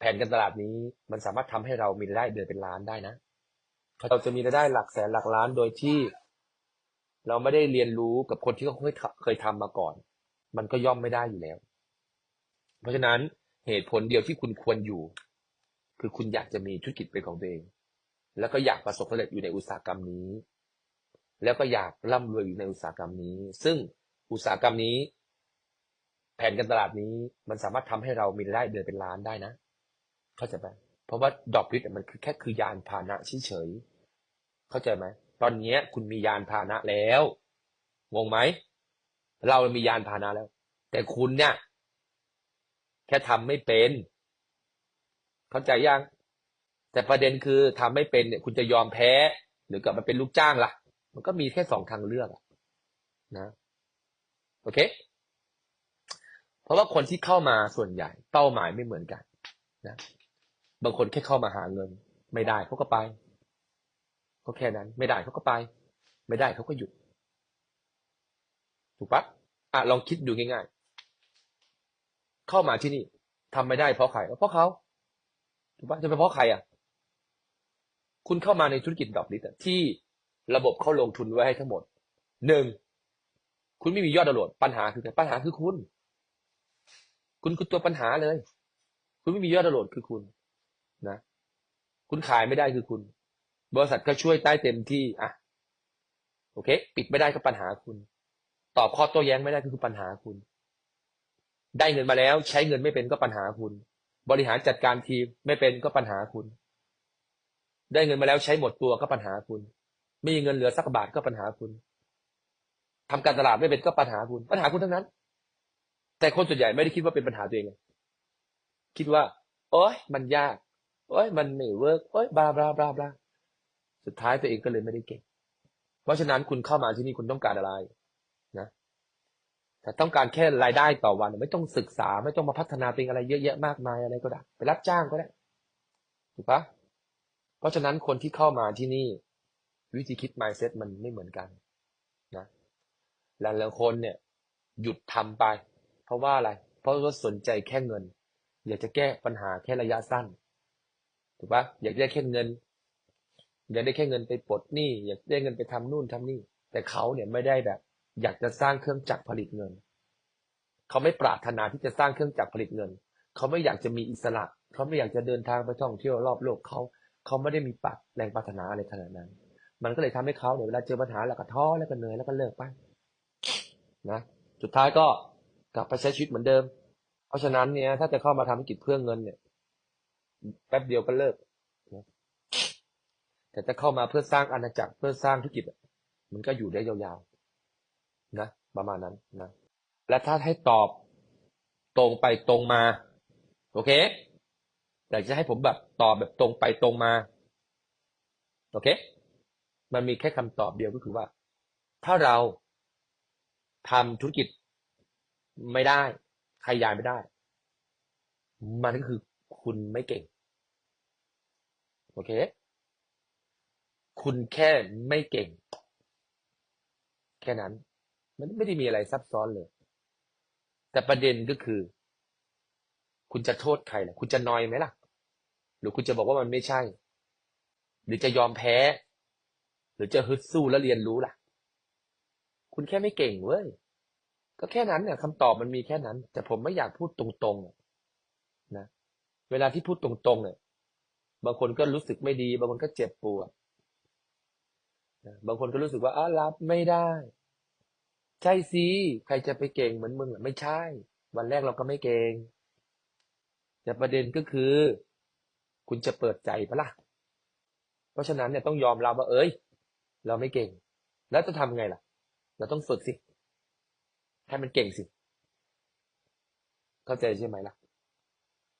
แผนการตลาดนี้มันสามารถทำให้เรามีรายได้เดือนเป็นล้านได้นะเราจะมีรายได้หลักแสนหลักล้านโดยที่ เราไม่ได้เรียนรู้กับคนที่เขาเคยเคยทำมาก่อน มันก็ย่อมไม่ได้อยู่แล้ว เพราะฉะนั้นเหตุผลเดียวที่คุณควรอยู่ คือคุณอยากจะมีธุรกิจเป็นของตัวเอง แล้วก็อยากประสบความสำเร็จอยู่ในอุตสาหกรรมนี้ แล้วก็อยากร่ำรวยอยู่ในอุตสาหกรรมนี้ ซึ่งอุตสาหกรรมนี้ แผนการตลาดนี้มันสามารถทำให้เรามีรายได้เดือนเป็นล้านได้นะ เข้าใจไหมเพราะว่าดอกพิษมันคือแค่คือยานพาหนะเฉยๆเข้าใจไหมตอนนี้คุณมียานพาหนะแล้วงงไหมเรามียานพาหนะแล้ว แต่คุณเนี่ย แค่ทำไม่เป็น เข้าใจยังแต่ประเด็นคือทำไม่เป็นเนี่ยคุณจะยอมแพ้ หรือกลับมาเป็นลูกจ้างล่ะ มันก็มีแค่สองทางเลือกนะโอเค เพราะว่าคนที่เข้ามาส่วนใหญ่ เป้าหมายไม่เหมือนกัน นะ บางคนแค่เข้ามาหาเงิน ไม่ได้เขาก็ไปก็แค่นั้น ไม่ได้เขาก็ไป ไม่ได้เขาก็หยุด ถูกปะอะลองคิดดูง่าย ๆ เข้ามาที่นี่ทำไม่ได้เพราะใครเพราะเขาถูกปะจะเป็นเพราะใครอะ คุณเข้ามาในธุรกิจดอกลิตที่ระบบเขาลงทุนไว้ให้ทั้งหมดหนึ่งคุณไม่มียอดดาวน์โหลดปัญหาคือปัญหาคือคุณ คุณคือตัวปัญหาเลย คุณไม่มียอดดาวน์โหลดคือคุณ นะ คุณขายไม่ได้คือคุณ บริษัทก็ช่วยใต้เต็มที่อะโอเค ปิดไม่ได้ก็ปัญหาคุณ ตอบข้อโต้แย้งไม่ได้ก็คือปัญหาคุณ ได้เงินมาแล้วใช้เงินไม่เป็นก็ปัญหาคุณ บริหารจัดการทีมไม่เป็นก็ปัญหาคุณ ได้เงินมาแล้วใช้หมดตัวก็ปัญหาคุณ ไม่มีเงินเหลือสักบาทก็ปัญหาคุณทำการตลาดไม่เป็นก็ปัญหาคุณ ปัญหาคุณทั้งนั้น แต่คนส่วนใหญ่ไม่ได้คิดว่าเป็นปัญหาตัวเอง คิดว่า โอ๊ยมันยาก โอ๊ยมันไม่เวิร์กโอ๊ยบลาบลาบลาบลาสุดท้ายตัวเองก็เลยไม่ได้เก่ง เพราะฉะนั้นคุณเข้ามาที่นี่คุณต้องการอะไรนะแต่ต้องการแค่รายได้ต่อวัน ไม่ต้องศึกษา ไม่ต้องมาพัฒนาตัวเองอะไรเยอะแยะมากมายอะไรก็ได้ ไปรับจ้างก็ได้ถูกปะเพราะฉะนั้นคนที่เข้ามาที่นี่ วิธีคิด mindset มันไม่เหมือนกันนะหลายๆคนเนี่ย หยุดทำไป เพราะว่าอะไร เพราะว่าสนใจแค่เงิน อยากจะแก้ปัญหาแค่ระยะสั้น ถูกปะอยากได้แค่เงิน อยากได้แค่เงินไปปลดหนี้อยากได้เงินไปทำนู่นทำนี่ แต่เขาเนี่ยไม่ได้แบบ อยากจะสร้างเครื่องจักรผลิตเงิน เขาไม่ปรารถนาที่จะสร้างเครื่องจักรผลิตเงิน เขาไม่อยากจะมีอิสระ เขาไม่อยากจะเดินทางไปท่องเที่ยวรอบโลกเขา เขาไม่ได้มีปักแรงปรารถนาอะไรขนาดนั้น มันก็เลยทำให้เขาเนี่ยเวลาเจอปัญหาแล้วก็ท้อแล้วก็เหนื่อยแล้วก็เลิกไปนะสุดท้ายก็กลับไปใช้ชีวิตเหมือนเดิม เพราะฉะนั้นเนี่ยถ้าจะเข้ามาทำธุรกิจเพื่อเงินเนี่ย แป๊บเดียวก็เลิกแต่จะเข้ามาเพื่อสร้างอาณาจักรเพื่อสร้างธุรกิจมันก็อยู่ได้ยาวๆนะประมาณนั้นนะและถ้าให้ตอบตรงไปตรงมา โอเคอยากจะให้ผมแบบตอบแบบตรงไปตรงมา โอเค มันมีแค่คำตอบเดียวก็คือว่า ถ้าเราทำธุรกิจไม่ได้ ขยายไม่ได้ มันก็คือ คุณไม่เก่ง โอเค คุณแค่ไม่เก่ง แค่นั้น มันไม่ได้มีอะไรซับซ้อนเลย แต่ประเด็นก็คือ คุณจะโทษใครล่ะ คุณจะนอยไหมล่ะ หรือคุณจะบอกว่ามันไม่ใช่ หรือจะยอมแพ้ หรือจะฮึดสู้แล้วเรียนรู้ล่ะ คุณแค่ไม่เก่งเว้ยก็แค่นั้นเนี่ยคำตอบมันมีแค่นั้น แต่ผมไม่อยากพูดตรงๆ เวลาที่พูดตรงๆเนี่ยบางคนก็รู้สึกไม่ดี บางคนก็เจ็บปวดบางคนก็รู้สึกว่าอ้ารับไม่ได้ ใช่สิใครจะไปเก่งเหมือนมึงอะไม่ใช่ วันแรกเราก็ไม่เก่งแต่ประเด็นก็คือ คุณจะเปิดใจปะล่ะ เพราะฉะนั้นเนี่ยต้องยอมรับว่า เอ้ย เราไม่เก่ง แล้วจะทำไงล่ะ เราต้องฝึกสิ ให้มันเก่งสิ เข้าใจใช่ไหมล่ะ